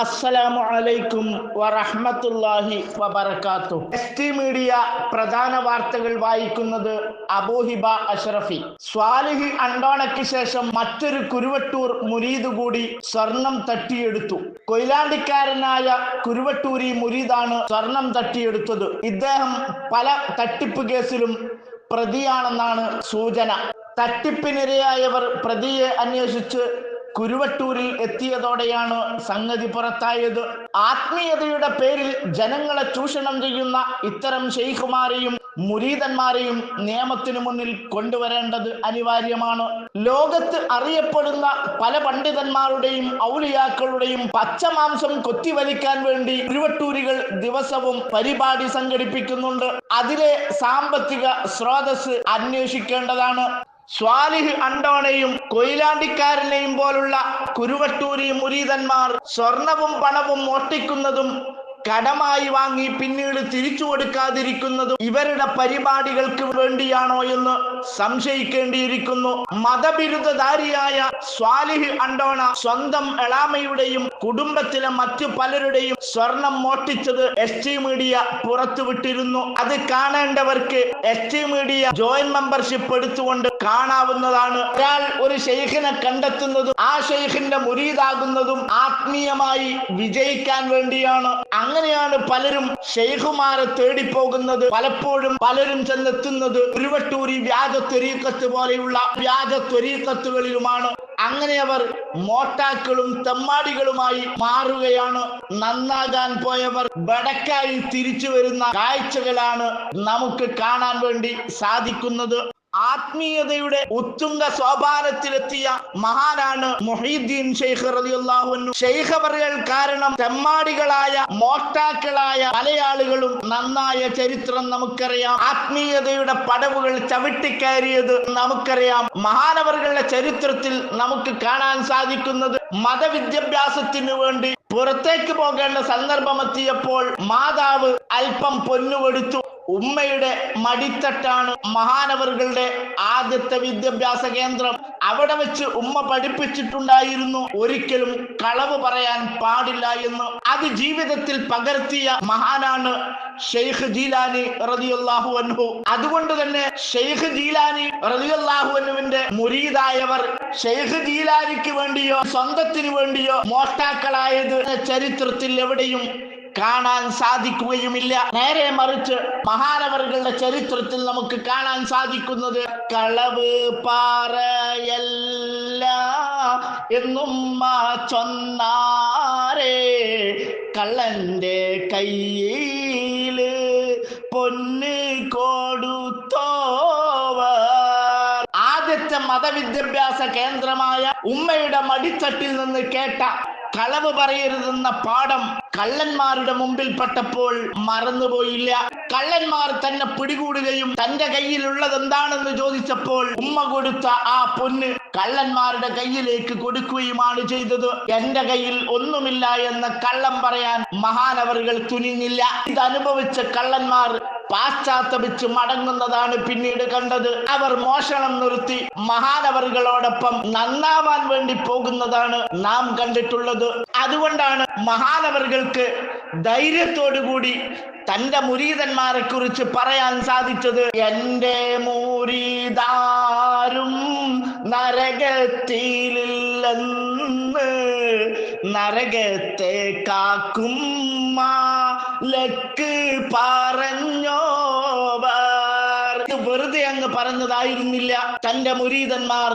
അസ്സലാമു അലൈക്കും വറഹ്മത്തുള്ളാഹി വബർക്കാത്തു എസ് ടി മീഡിയ പ്രധാന വാർത്തകൾ വായിക്കുന്നത് അബൂഹിബ അഷ്റഫി. സ്വാലിഹി അണ്ടോണയ്ക്ക് ശേഷം മറ്റൊരു കുരുവട്ടൂർ മുരീദ് കൂടി സ്വർണം തട്ടിയെടുത്തു. കൊയിലാണ്ടിക്കാരനായ കുരുവട്ടൂരി മുരീദാണ് സ്വർണം തട്ടിയെടുത്തത്. ഇദ്ദേഹം പല തട്ടിപ്പ് കേസിലും പ്രതിയാണെന്നാണ് സൂചന. തട്ടിപ്പിനിരയായവർ പ്രതിയെ അന്വേഷിച്ച് കുരുവട്ടൂരിൽ എത്തിയതോടെയാണ് സംഗതി പുറത്തായത്. ആത്മീയതയുടെ പേരിൽ ജനങ്ങളെ ചൂഷണം ചെയ്യുന്ന ഇത്തരം ഷെയ്ഖുമാരെയും മുരീതന്മാരെയും നിയമത്തിനു മുന്നിൽ കൊണ്ടുവരേണ്ടത് അനിവാര്യമാണ്. ലോകത്ത് അറിയപ്പെടുന്ന പല പണ്ഡിതന്മാരുടെയും ഔലിയാക്കളുടെയും പച്ചമാംസം കൊത്തിവലിക്കാൻ വേണ്ടി കുരുവട്ടൂരികൾ ദിവസവും പരിപാടി സംഘടിപ്പിക്കുന്നുണ്ട്. അതിലെ സാമ്പത്തിക സ്രോതസ് അന്വേഷിക്കേണ്ടതാണ്. സ്വാലിഹ് അണ്ടോണയും കൊയിലാണ്ടിക്കാരനെയും പോലുള്ള കുരുവട്ടൂരി മുരീതന്മാർ സ്വർണവും പണവും മോഷ്ടിക്കുന്നതും കടമായി വാങ്ങി പിന്നീട് തിരിച്ചു കൊടുക്കാതിരിക്കുന്നതും ഇവരുടെ പരിപാടികൾക്ക് വേണ്ടിയാണോ എന്ന് സംശയിക്കേണ്ടിയിരിക്കുന്നു. മതബിരുദധാരിയായ സ്വാലിഹ് അണ്ടോണ സ്വന്തം എളാമയുടെയും കുടുംബത്തിലെ മറ്റു പലരുടെയും സ്വർണം മോഷ്ടിച്ചത് എസ് ടി മീഡിയ പുറത്തുവിട്ടിരുന്നു അത് കാണേണ്ടവർക്ക് S T media join membership എടുത്തുകൊണ്ട് കാണാവുന്നതാണ്. ഒരാൾ ഒരു ഷെയ്ഖിനെ കണ്ടെത്തുന്നതും ആ ഷെയ്ഖിന്റെ മുരീതാകുന്നതും ആത്മീയമായി വിജയിക്കാൻ വേണ്ടിയാണ്. അങ്ങനെയാണ് പലരും ഷെയ്ഖുമാരെ തേടിപ്പോകുന്നത്. പലപ്പോഴും പലരും ചെന്നെത്തുന്നത് ഉരുവട്ടൂരി വ്യാജ ത്വരീക്കത്ത് പോലെയുള്ള വ്യാജ ത്വരീക്കത്തുകളിലുമാണ് അങ്ങനെ അവർ മോട്ടാക്കളും തെമ്മാടികളുമായി മാറുകയാണ്. നന്നാകാൻ പോയവർ ബടക്കായി തിരിച്ചു വരുന്ന കാഴ്ചകളാണ് നമുക്ക് കാണാൻ വേണ്ടി സാധിക്കുന്നത്. ആത്മീയതയുടെ ഉത്തുംഗ സോപാനത്തിലെത്തിയ മഹാനാണ് മൊഹീദ്ദീൻ ഷെയ്ഖ് അൻഹു. ഷെയ്ഖ് അവറുകൾ കാരണം തെമ്മാടികളായ മോഷ്ടാക്കളായ മലയാളികളും നന്നായ ചരിത്രം നമുക്കറിയാം. ആത്മീയതയുടെ പടവുകൾ ചവിട്ടിക്കയറിയത് നമുക്കറിയാം. മഹാനവറുകളുടെ ചരിത്രത്തിൽ നമുക്ക് കാണാൻ സാധിക്കുന്നത് മതവിദ്യാഭ്യാസത്തിന് വേണ്ടി പുറത്തേക്ക് പോകേണ്ട സന്ദർഭമെത്തിയപ്പോൾ മാതാവ് അല്പം പൊന്നുകൊടുത്തു. ഉമ്മയുടെ മടിത്തട്ടാണ് മഹാനവറുകളുടെ ആദ്യത്തെ വിദ്യാഭ്യാസ കേന്ദ്രം. അവിടെ വെച്ച് ഉമ്മ പഠിപ്പിച്ചിട്ടുണ്ടായിരുന്നു. ഒരിക്കലും കളവ് പറയാൻ പാടില്ല എന്ന് അത് ജീവിതത്തിൽ പകർത്തിയ മഹാനാണ് ഷെയ്ഖ് ജീലാനി റതിയുല്ലാഹു അൻഹു. അതുകൊണ്ട് തന്നെ ഷെയ്ഖ് ജീലാനി റതിയുല്ലാഹു അൻഹുവിന്റെ മുരീതായവർ ഷെയ്ഖ് ജീലാനിക്ക് വേണ്ടിയോ സ്വന്തത്തിന് വേണ്ടിയോ മോഷ്ടാക്കളായത് ചരിത്രത്തിൽ എവിടെയും കാണാൻ സാധിക്കുകയുമില്ല. നേരെ മറിച്ച് മഹാനവറുകളുടെ ചരിത്രത്തിൽ നമുക്ക് കാണാൻ സാധിക്കുന്നത് കളവ് പാറയല്ല എന്നും ചൊന്നാരേ കള്ളന്റെ കയ്യിൽ പൊന്ന് കൊടുത്തോവർ. ആദ്യത്തെ മതവിദ്യാഭ്യാസ കേന്ദ്രമായ ഉമ്മയുടെ മടിത്തട്ടിൽ നിന്ന് കേട്ട കളവ് പറയരുതെന്ന പാഠം കള്ളന്മാരുടെ മുമ്പിൽ പെട്ടപ്പോൾ മറന്നുപോയില്ല. കള്ളന്മാർ തന്നെ പിടികൂടുകയും തന്റെ കയ്യിലുള്ളത് എന്താണെന്ന് ചോദിച്ചപ്പോൾ ഉമ്മ കൊടുത്ത ആ പൊന്ന് കള്ളന്മാരുടെ കയ്യിലേക്ക് കൊടുക്കുകയുമാണ് ചെയ്തത്. എന്റെ കയ്യിൽ ഒന്നുമില്ല എന്ന് കള്ളം പറയാൻ മഹാനവറുകൾ തുനിഞ്ഞില്ല. ഇത് അനുഭവിച്ച കള്ളന്മാർ പാശ്ചാത്തപിച്ച് മടങ്ങുന്നതാണ് പിന്നീട് കണ്ടത്. അവർ മോഷണം നിർത്തി. മഹാനവറുകളോടൊപ്പം നന്നാവാൻ വേണ്ടി പോകുന്നതാണ് നാം കണ്ടിട്ടുള്ളത്. അതുകൊണ്ടാണ് മഹാനവറുകൾക്ക് ധൈര്യത്തോടുകൂടി തന്റെ മുരീതന്മാരെ കുറിച്ച് പറയാൻ സാധിച്ചത്. എന്റെ മുരീതാരും നരകത്തിലില്ലെന്ന് നരകത്തെ കാക്കും ലക്ക് പറഞ്ഞോവർ. ഇത് വെറുതെ അങ്ങ് പറഞ്ഞതായിരുന്നില്ല. തന്റെ മുരീതന്മാർ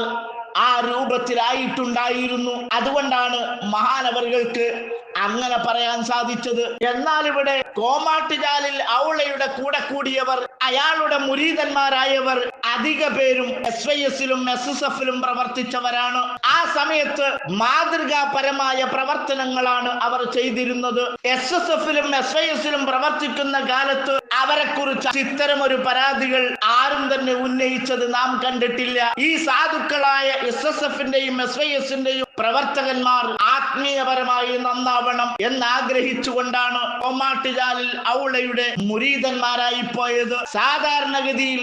ആ രൂപത്തിലായിട്ടുണ്ടായിരുന്നു. അതുകൊണ്ടാണ് മഹാനവറുകൾക്ക് അങ്ങനെ പറയാൻ സാധിച്ചത്. എന്നാൽ ഇവിടെ കോമാട്ടുചാലിൽ ഔളയുടെ കൂടെ കൂടിയവർ അയാളുടെ മുരീതന്മാരായവർ അധിക പേരും എസ് വൈ എസിലും എസ് എസ് എഫിലും പ്രവർത്തിച്ചവരാണ്. ആ സമയത്ത് മാതൃകാപരമായ പ്രവർത്തനങ്ങളാണ് അവർ ചെയ്തിരുന്നത്. എസ് എസ് എഫിലും എസ് വൈ എസിലും പ്രവർത്തിക്കുന്ന കാലത്ത് അവരെ കുറിച്ച് ഇത്തരം ഒരു പരാതികൾ ആരും തന്നെ ഉന്നയിച്ചത് നാം കണ്ടിട്ടില്ല. ഈ സാധുക്കളായ എസ് എസ് എഫിന്റെയും എസ് വൈ എസിന്റെയും പ്രവർത്തകന്മാർ ആത്മീയപരമായി നന്നാവണം എന്നാഗ്രഹിച്ചുകൊണ്ടാണ് ഒമാട്ടുചാലിൽ ഔളയുടെ മുരീതന്മാരായി പോയത്. സാധാരണഗതിയിൽ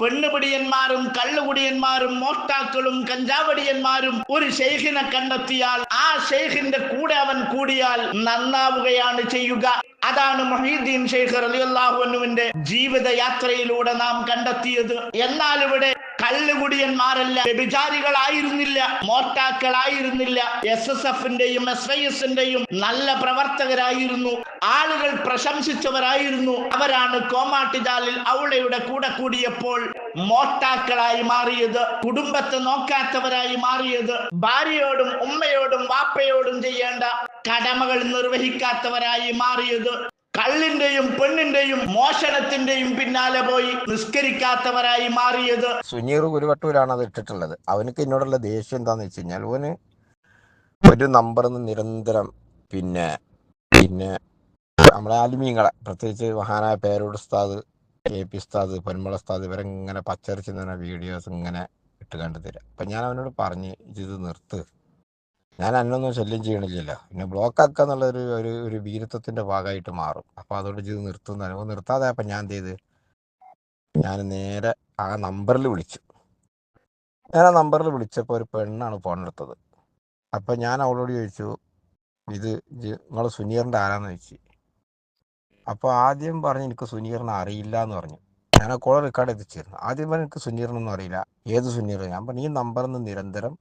പെണ്ണുപിടിയന്മാരും കള്ളുകുടിയന്മാരും മോഷ്ടാക്കളും കഞ്ചാവടിയന്മാരും ഒരു ഷെയ്ഖിനെ കണ്ടെത്തിയാൽ ആ ഷെയ്ഖിന്റെ കൂടെ അവൻ കൂടിയാൽ നന്നാവുകയാണ് ചെയ്യുക. അതാണ് മൊഹീദ്ദീൻ ഷെയ്ഖ് റലിയല്ലാഹുവിന്റെ ജീവിത യാത്രയിലൂടെ നാം കണ്ടെത്തിയത്. എന്നാൽ ഇവിടെ കള്ളുകുടിയന്മാരല്ല വ്യഭിചാരികളായിരുന്നില്ല. മോർട്ടാക്കളായിരുന്നില്ല. എസ് എസ് എഫിന്റെയും എസ് ഐ എസിന്റെയും നല്ല പ്രവർത്തകരായിരുന്നു. ആളുകൾ പ്രശംസിച്ചവരായിരുന്നു. അവരാണ് കോമാട്ടിജാലിൽ അവളയുടെ കൂടെ കൂടിയപ്പോൾ മോട്ടാക്കളായി മാറിയത്. കുടുംബത്തെ നോക്കാത്തവരായി മാറിയത്. ഭാര്യയോടും ഉമ്മയോടും വാപ്പയോടും ചെയ്യേണ്ട കടമകൾ നിർവഹിക്കാത്തവരായി മാറിയത്. കള്ളിന്റെയും പെണ്ണിന്റെയും മോഷണത്തിന്റെയും പിന്നാലെ പോയി നിസ്കരിക്കാത്തവരായി മാറിയത്. സുനീർ ഗുരുവട്ടൂരാണ് അത് ഇട്ടിട്ടുള്ളത്. അവനക്ക് എന്നോടുള്ള ദേഷ്യം എന്താന്ന് വെച്ച് കഴിഞ്ഞാൽ അവന് ഒരു നമ്പറിൽ നിന്ന് നിരന്തരം പിന്നെ പിന്നെ നമ്മളെ ആലിമീങ്ങളെ പ്രത്യേകിച്ച് മഹാനായ പേരോട് ഉസ്താദ് എ പി ഉസ്താദ് പൊന്മള ഉസ്താദ് ഇവരെങ്ങനെ പച്ചരച്ച് തന്നെ വീഡിയോസ് ഇങ്ങനെ ഇട്ട് കണ്ടു തരാം. അപ്പം ഞാൻ അവനോട് പറഞ്ഞ് ഇത് നിർത്ത്. ഞാൻ അന്നൊന്നും ശല്യം ചെയ്യണില്ലല്ലോ. പിന്നെ ബ്ലോക്ക് ആക്കുക എന്നുള്ള ഒരു ഒരു വീരത്വത്തിന്റെ ഭാഗമായിട്ട് മാറും. അപ്പോൾ അതുകൊണ്ട് ഇത് നിർത്തുന്ന. അപ്പോൾ നിർത്താതെ അപ്പം ഞാൻ എന്ത് ചെയ്ത് ഞാൻ നേരെ ആ നമ്പറിൽ വിളിച്ചു. ഞാൻ ആ നമ്പറിൽ വിളിച്ചപ്പോൾ ഒരു പെണ്ണാണ് ഫോൺ എടുത്തത്. അപ്പം ഞാൻ അവളോട് ചോദിച്ചു ഇത് നിങ്ങൾ സുനീറിന്റെ ആരാന്ന് ചോദിച്ചു? അപ്പോൾ ആദ്യം പറഞ്ഞ് എനിക്ക് സുനീറിനെ അറിയില്ല എന്ന് പറഞ്ഞു. ഞാൻ ആ കോൾ റെക്കോർഡ് എത്തിച്ചിരുന്നു ആദ്യം പറഞ്ഞ് എനിക്ക് സുനീറിനൊന്നും അറിയില്ല. ഏത് സുനീർ ഞാൻ പറഞ്ഞു ഈ നമ്പറിൽ നിന്ന് നിരന്തരം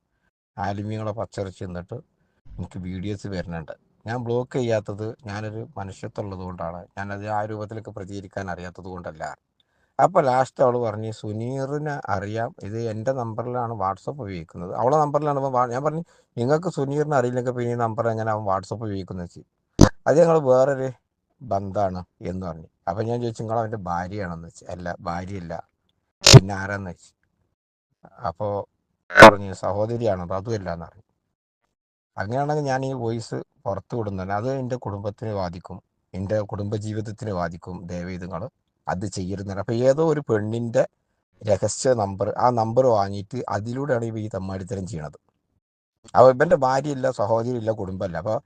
ആലിമ്യങ്ങളെ പച്ചരച്ച് നിന്നിട്ട് എനിക്ക് വീഡിയോസ് വരുന്നുണ്ട്. ഞാൻ ബ്ലോക്ക് ചെയ്യാത്തത് ഞാനൊരു മനുഷ്യത്വമുള്ളത് കൊണ്ടാണ് ഞാനത് ആ രൂപത്തിലൊക്കെ പ്രതികരിക്കാൻ അറിയാത്തത് കൊണ്ടല്ല. അപ്പോൾ ലാസ്റ്റ് അവൾ പറഞ്ഞു സുനീറിനെ അറിയാം. ഇത് എന്റെ നമ്പറിലാണ് വാട്സപ്പ് ഉപയോഗിക്കുന്നത്. അവളെ നമ്പറിലാണ് ഞാൻ പറഞ്ഞു നിങ്ങൾക്ക് സുനീറിനെ അറിയില്ലെങ്കിൽ പിന്നെ ഈ നമ്പർ എങ്ങനെ അവൻ വാട്സപ്പ് ഉപയോഗിക്കുന്നത് വെച്ച്? അത് ഞങ്ങൾ വേറൊരു ബന്ധമാണ് എന്ന് പറഞ്ഞു. അപ്പം ഞാൻ ചോദിച്ചു നിങ്ങൾ അവന്റെ ഭാര്യയാണെന്ന് വെച്ച്? അല്ല ഭാര്യയല്ല. പിന്നെ ആരാന്ന് വെച്ച്? അപ്പോൾ പറഞ്ഞു സഹോദരിയാണ്. അതുമല്ല എന്ന് പറഞ്ഞു. അങ്ങനെയാണെങ്കിൽ ഞാൻ ഈ വോയിസ് പുറത്തു വിടുന്നത് അത് എന്റെ കുടുംബത്തിന് ബാധിക്കും. എന്റെ കുടുംബജീവിതത്തിന് ബാധിക്കും. ദയവേദങ്ങൾ അത് ചെയ്യരുന്നില്ല അപ്പോൾ ഏതോ ഒരു പെണ്ണിന്റെ രഹസ്യ നമ്പർ ആ നമ്പർ വാങ്ങിയിട്ട് അതിലൂടെയാണ് ഇവ ഈ തമ്മാടിത്തരം ചെയ്യണത്. അപ്പോൾ ഇവന്റെ ഭാര്യയില്ല സഹോദരിയില്ല കുടുംബമല്ല. അപ്പോൾ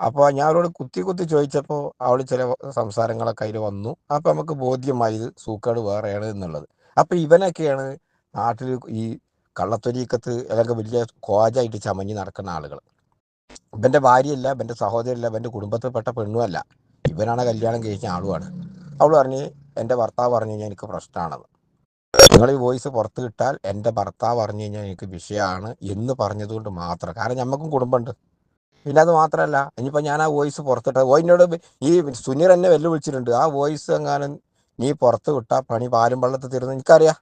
അപ്പോൾ ഞാൻ അവരോട് കുത്തി കുത്തി ചോദിച്ചപ്പോൾ അവൾ ചില സംസാരങ്ങളൊക്കെ അതിൽ വന്നു. അപ്പോൾ നമുക്ക് ബോധ്യമായത് സൂക്കേട് വേറെയാണ് എന്നുള്ളത്. അപ്പോൾ ഇവനൊക്കെയാണ് നാട്ടിൽ ഈ കള്ളത്തൊരീക്കത്ത് അല്ലെങ്കിൽ വലിയ കോജായിട്ട് ചമഞ്ഞ് നടക്കുന്ന ആളുകൾ ഇവന്റെ ഭാര്യയല്ല ഇവന്റെ സഹോദരിയല്ല ഇവന്റെ കുടുംബത്തിൽപ്പെട്ട പെണ്ണുമല്ല. ഇവനാണ് കല്യാണം കഴിച്ച ആളുമാണ് അവൾ പറഞ്ഞ് എന്റെ ഭർത്താവ് പറഞ്ഞു കഴിഞ്ഞാൽ എനിക്ക് പ്രശ്നമാണത്. നിങ്ങൾ ഈ വോയിസ് പുറത്ത് കിട്ടാൽ എന്റെ ഭർത്താവ് പറഞ്ഞു കഴിഞ്ഞാൽ എനിക്ക് വിഷയമാണ് എന്ന് പറഞ്ഞതുകൊണ്ട് മാത്രം. കാരണം ഞമ്മക്കും കുടുംബമുണ്ട്. പിന്നെ അത് മാത്രമല്ല ഇനിയിപ്പോൾ ഞാൻ ആ വോയിസ് പുറത്തിട്ട വോയിനോട് ഈ സുനീർ എന്നെ വെല്ലുവിളിച്ചിട്ടുണ്ട്. ആ വോയിസ് എങ്ങാനും നീ പുറത്ത് വിട്ടാൽ പണി പാലും വെള്ളത്തിൽ തരുന്നത് എനിക്കറിയാം.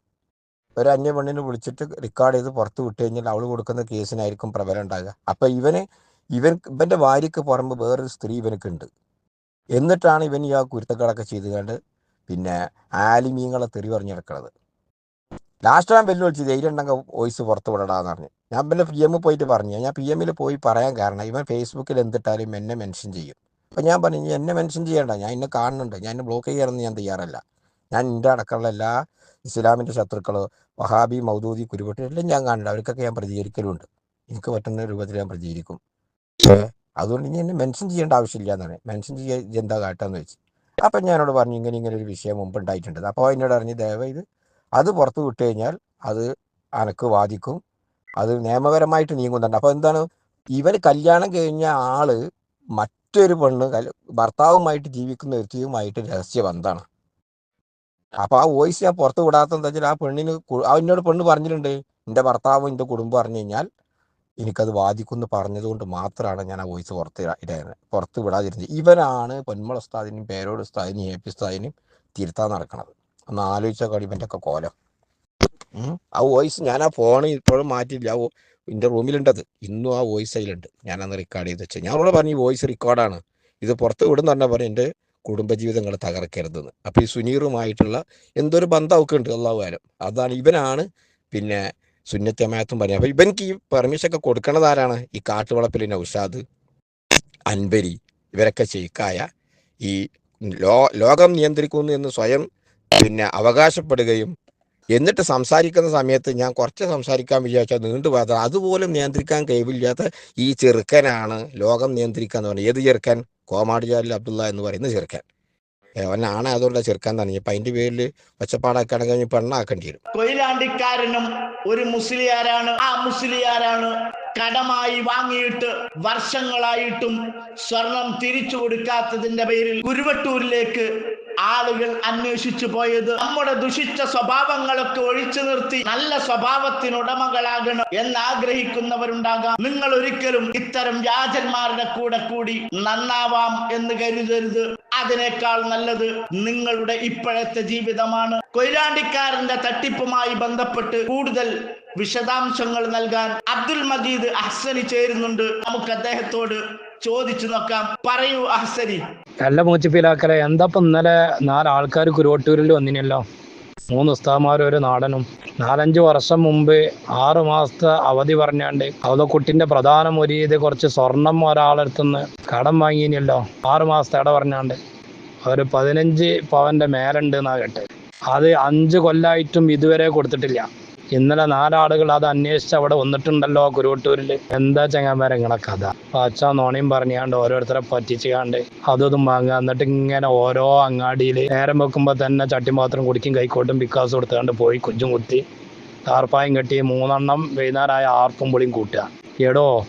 ഒരു അന്യ പെണ്ണിനെ വിളിച്ചിട്ട് റെക്കോർഡ് ചെയ്ത് പുറത്ത് വിട്ട് കഴിഞ്ഞാൽ അവൾ കൊടുക്കുന്ന കേസിനായിരിക്കും പ്രബലം ഉണ്ടാകുക അപ്പം ഇവന് ഇവൻ ഇവന്റെ ഭാര്യയ്ക്ക് പുറമ്പ് വേറൊരു സ്ത്രീ ഇവനക്കുണ്ട് എന്നിട്ടാണ് ഇവൻ ഈ ആ കുരുത്തക്കളൊക്കെ ചെയ്ത് കണ്ട് പിന്നെ ആലിമീങ്ങളെ തെറി പറഞ്ഞെടുക്കണത്. ലാസ്റ്റ് ഞാൻ വെല്ലു വെല്ലുവിളിച്ച് ധൈര്യം ഉണ്ടെങ്കിൽ വോയിസ് പുറത്ത് വിടടാന്ന് പറഞ്ഞു. ഞാൻ പിന്നെ പി എം പോയിട്ട് പറഞ്ഞു. ഞാൻ പി എമ്മിൽ പോയി പറയാൻ കാരണം ഇവൻ ഫേസ്ബുക്കിൽ എന്തിട്ടാലും എന്നെ മെൻഷൻ ചെയ്യും. അപ്പം ഞാൻ പറഞ്ഞു എന്നെ മെൻഷൻ ചെയ്യണ്ട. ഞാൻ എന്നെ കാണുന്നുണ്ട്. ഞാൻ എന്നെ ബ്ലോക്ക് ചെയ്യാനൊന്നും ഞാൻ തയ്യാറല്ല. ഞാൻ എന്റെ അടക്കമുള്ള എല്ലാ ഇസ്ലാമിന്റെ ശത്രുക്കൾ വഹാബി മൗദൂദി കുരുവട്ടി എല്ലാം ഞാൻ കാണില്ല അവർക്കൊക്കെ ഞാൻ പ്രതികരിക്കലുണ്ട്. എനിക്ക് പറ്റുന്ന രൂപത്തിൽ ഞാൻ പ്രതികരിക്കും. അതുകൊണ്ട് ഇനി എന്നെ മെൻഷൻ ചെയ്യേണ്ട ആവശ്യമില്ല എന്നാണ്. മെൻഷൻ ചെയ്യാൻ എന്താ കാട്ടാന്ന് വെച്ച്. അപ്പം ഞാനോട് പറഞ്ഞു ഇങ്ങനെ ഇങ്ങനെ ഒരു വിഷയം മുമ്പ് ഉണ്ടായിട്ടുണ്ട്. അപ്പോൾ എന്നോട് അറിഞ്ഞ് ദയവ് ഇത് അത് പുറത്തു വിട്ട് കഴിഞ്ഞാൽ അത് അനക്ക് വാദിക്കും. അത് നിയമപരമായിട്ട് നീങ്ങുന്നുണ്ട് അപ്പോൾ എന്താണ്? ഇവർ കല്യാണം കഴിഞ്ഞ ആൾ മറ്റൊരു പെണ്ണ് ഭർത്താവുമായിട്ട് ജീവിക്കുന്ന വ്യക്തിയുമായിട്ട് രഹസ്യ ബന്ധമാണ് അപ്പൊ ആ വോയിസ് ഞാൻ പുറത്ത് വിടാത്ത എന്താ വെച്ചാൽ ആ പെണ്ണിന് എന്നോട് പെണ്ണ് പറഞ്ഞിട്ടുണ്ട്. എന്റെ ഭർത്താവും എന്റെ കുടുംബം പറഞ്ഞു കഴിഞ്ഞാൽ എനിക്കത് ബാധിക്കുമെന്ന് പറഞ്ഞതുകൊണ്ട് മാത്രമാണ് ഞാൻ ആ വോയിസ് പുറത്ത് ഇടാൻ പുറത്ത് വിടാതിരുന്നത് ഇവനാണ് പൊന്മള ഉസ്താദിനും പേരോട് ഉസ്താദിനും എ പി ഉസ്താദിനും തിരുത്താൻ നടക്കണത്. ഒന്ന് ആലോചിച്ച ഇവന്റെ ഒക്കെ കോലം. ആ വോയിസ് ഞാൻ ആ ഫോൺ ഇപ്പോഴും മാറ്റിയില്ല എന്റെ റൂമിലുണ്ടത്. ഇന്നും ആ വോയിസ് അതിലുണ്ട്. ഞാൻ അന്ന് റെക്കോർഡ് ചെയ്ത് വെച്ചത് ഞാൻ അവിടെ പറഞ്ഞു ഈ വോയിസ് റെക്കോർഡാണ് ഇത് പുറത്ത് വിടുന്ന പറഞ്ഞാൽ പറഞ്ഞു എന്റെ കുടുംബജീവിതങ്ങൾ തകർക്കരുതെന്ന്. അപ്പോൾ ഈ സുനീറുമായിട്ടുള്ള എന്തൊരു ബന്ധം അവൾക്ക് ഉണ്ട് അള്ളാഹുകാലം അതാണ് ഇവനാണ് പിന്നെ സുന്നത്തമായത്തും പറഞ്ഞത്. അപ്പോൾ ഇവൻക്ക് ഈ പെർമിഷൻ ഒക്കെ കൊടുക്കണത് ആരാണ്? ഈ കാട്ടുവളപ്പിൽ നൗഷാദ് അൻബരി ഇവരൊക്കെ ചെയ്ക്കായ ഈ ലോ ലോകം നിയന്ത്രിക്കുന്നു എന്ന് സ്വയം പിന്നെ അവകാശപ്പെടുകയും എന്നിട്ട് സംസാരിക്കുന്ന സമയത്ത് ഞാൻ കുറച്ച് സംസാരിക്കാൻ വിചാരിച്ചാൽ നീണ്ടു പോകാത്ത അതുപോലും നിയന്ത്രിക്കാൻ കഴിവില്ലാത്ത ഈ ചെറുക്കനാണ് ലോകം നിയന്ത്രിക്കുക എന്ന് പറഞ്ഞത്. ഏത് ചെറുക്കൻ? കോമാടിജാലിൽ അബ്ദുള്ള എന്ന് പറയുന്ന ചെറുക്കാൻ. അവനാണ് അതുകൊണ്ട് ചെറുക്കാൻ തന്നെ ഇപ്പൊ അതിന്റെ പേരിൽ ഒച്ചപ്പാടാക്കുകയാണെങ്കിൽ പെണ്ണാക്കേണ്ടി വരും. കൊയിലാണ്ടിക്കാരനും ഒരു മുസ്ലിയാരാണ്. ആ മുസ്ലിയാരാണ് കടമായി വാങ്ങിയിട്ട് വർഷങ്ങളായിട്ടും സ്വർണം തിരിച്ചു കൊടുക്കാത്തതിന്റെ പേരിൽ കുരുവട്ടൂരിലേക്ക് ആളുകൾ അന്വേഷിച്ചു പോയത് നമ്മുടെ ദുഷിച്ച സ്വഭാവങ്ങളൊക്കെ ഒഴിച്ചു നിർത്തി നല്ല സ്വഭാവത്തിനുടമകളാകണം എന്ന് ആഗ്രഹിക്കുന്നവരുണ്ടാകാം നിങ്ങൾ ഒരിക്കലും ഇത്തരം വ്യാജന്മാരുടെ കൂടെ കൂടി നന്നാവാം എന്ന് കരുതരുത്. അതിനേക്കാൾ നല്ലത് നിങ്ങളുടെ ഇപ്പോഴത്തെ ജീവിതമാണ്. കൊയിലാണ്ടിക്കാരന്റെ തട്ടിപ്പുമായി ബന്ധപ്പെട്ട് കൂടുതൽ വിശദാംശങ്ങൾ നൽകാൻ അബ്ദുൽ മജീദ് അഹ്സനി ചേരുന്നുണ്ട്. നമുക്ക് അദ്ദേഹത്തോട് ചോദിച്ചു നോക്കാം. പറയൂ അഹ്സരി നല്ല മൂച്ചിപ്പിലാക്കലെ എന്താപ്പം ഇന്നലെ നാലാൾക്കാർ കുരുവട്ടൂരിൽ വന്നിനല്ലോ? മൂന്ന് ഉസ്താമാരും ഒരു നാടനും. നാലഞ്ച് വർഷം മുമ്പ് ആറു മാസത്തെ അവധി പറഞ്ഞാണ്ട് അവതക്കുട്ടിന്റെ പ്രധാന മുരീത് കുറച്ച് സ്വർണം ഒരാളെടുത്തുനിന്ന് കടം വാങ്ങിനല്ലോ? ആറു മാസത്തെ ഇട പറഞ്ഞാണ്ട്. ഒരു പതിനഞ്ച് പവന്റെ മേലുണ്ട് എന്നാ കേട്ടെ. അത് അഞ്ച് കൊല്ലായിട്ടും ഇതുവരെ കൊടുത്തിട്ടില്ല. ഇന്നലെ നാലാളുകൾ അത് അന്വേഷിച്ച് അവിടെ വന്നിട്ടുണ്ടല്ലോ കുരുവട്ടൂരിൽ എന്താ ചങ്ങാമാരെ ഇങ്ങളെ കഥ? പച്ച നോണിയും പറഞ്ഞാണ്ട് ഓരോരുത്തരെ പറ്റിച്ചുകാണ്ട് അതും വാങ്ങുക. എന്നിട്ട് ഇങ്ങനെ ഓരോ അങ്ങാടിയിൽ നേരം വെക്കുമ്പോ തന്നെ ചട്ടിമാത്രം കുടിക്കും കൈക്കോട്ടും പിക്കാസ് കൊടുത്തുകൊണ്ട് പോയി കുഞ്ചും കുത്തി താർപ്പായും കെട്ടി മൂന്നെണ്ണം വൈകുന്നേരമായ ആർപ്പും പൊളിയും കൂട്ടുക. എടോ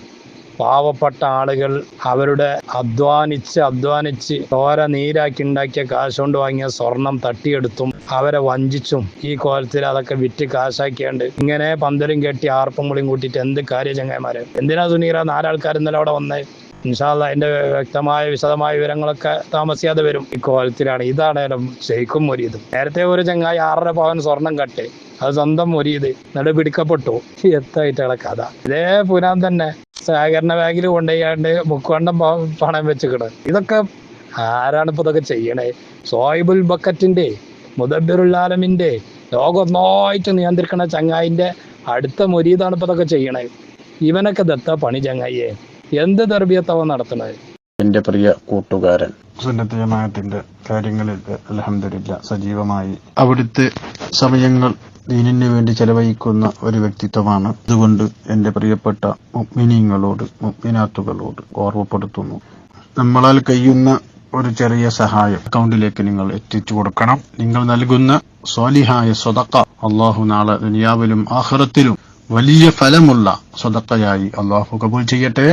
പാവപ്പെട്ട ആളുകൾ അവരുടെ അധ്വാനിച്ച് അധ്വാനിച്ച് ഓര നീരാക്കി ഉണ്ടാക്കിയ കാശ് കൊണ്ട് വാങ്ങിയ സ്വർണം തട്ടിയെടുത്തും അവരെ വഞ്ചിച്ചും ഈ കോലത്തിൽ അതൊക്കെ വിറ്റ് കാശാക്കിയാണ്ട് ഇങ്ങനെ പന്തലും കെട്ടി ആർപ്പും മുളിയും കൂട്ടിയിട്ട് എന്ത് കാര്യ ചങ്ങായിമാര്? എന്തിനാ സുനീറ നാലാൾക്കാർ ഇന്നലെ അവിടെ വന്നേ? ഇൻഷാല്ല അതിന്റെ വ്യക്തമായ വിശദമായ വിവരങ്ങളൊക്കെ താമസിയാതെ വരും. ഈ കോലത്തിലാണ്. ഇതാണ് ശരിക്കും മുരീത് നേരത്തെ ഒരു ചങ്ങായി ആറര പവൻ സ്വർണം കട്ടെ. അത് സ്വന്തം മുരീത് നട പിടിക്കപ്പെട്ടു. എത്തായിട്ടുള്ള കഥ. ഇതേ പുരാൻ തന്നെ സഹകരണ ബാങ്കിൽ കൊണ്ടുപോയാണ്ട് മുക്കുവണ്ടം പ- പണം വെച്ചിക്കണ്. ഇതൊക്കെ ആരാണ് ഇപ്പൊ ഇതൊക്കെ ചെയ്യണേ? സോയിബുൽ ബക്കറ്റിന്റെ മുദബിറുൽ ആലമിന്റെ ലോകം ഒന്നായിട്ട് നിയന്ത്രിക്കണ ചങ്ങായിന്റെ അടുത്ത മുരീതാണ് ഇപ്പൊ ഇതൊക്കെ ചെയ്യണേ. ഇവനൊക്കെ ദത്ത പണി ചങ്ങായിയെ. എന്ത് തെർബിയത്തവ നടത്തണത് എന്റെ പ്രിയ കൂട്ടുകാരൻ. സുന്നത്ത് ജമാഅത്തിന്റെ കാര്യങ്ങളിൽ അലഹമില്ല സജീവമായി. അവിടുത്തെ സമയങ്ങൾ ദീനിന് വേണ്ടി ചെലവഴിക്കുന്ന ഒരു വ്യക്തിത്വമാണ്. അതുകൊണ്ട് എന്റെ പ്രിയപ്പെട്ട മുഗ്മിനിയങ്ങളോട് മുഗ്മിനാത്തുകളോട് ഓർമ്മപ്പെടുത്തുന്നു. നമ്മളാൽ കഴിയുന്ന ഒരു ചെറിയ സഹായം അക്കൗണ്ടിലേക്ക് നിങ്ങൾ എത്തിച്ചു കൊടുക്കണം. നിങ്ങൾ നൽകുന്ന സ്വാലിഹായ സ്വതക്ക അള്ളാഹു നാളെ ദുനിയാവിലും ആഹ്റത്തിലും വലിയ ഫലമുള്ള സ്വതക്കയായി അള്ളാഹു കബൂൽ ചെയ്യട്ടെ.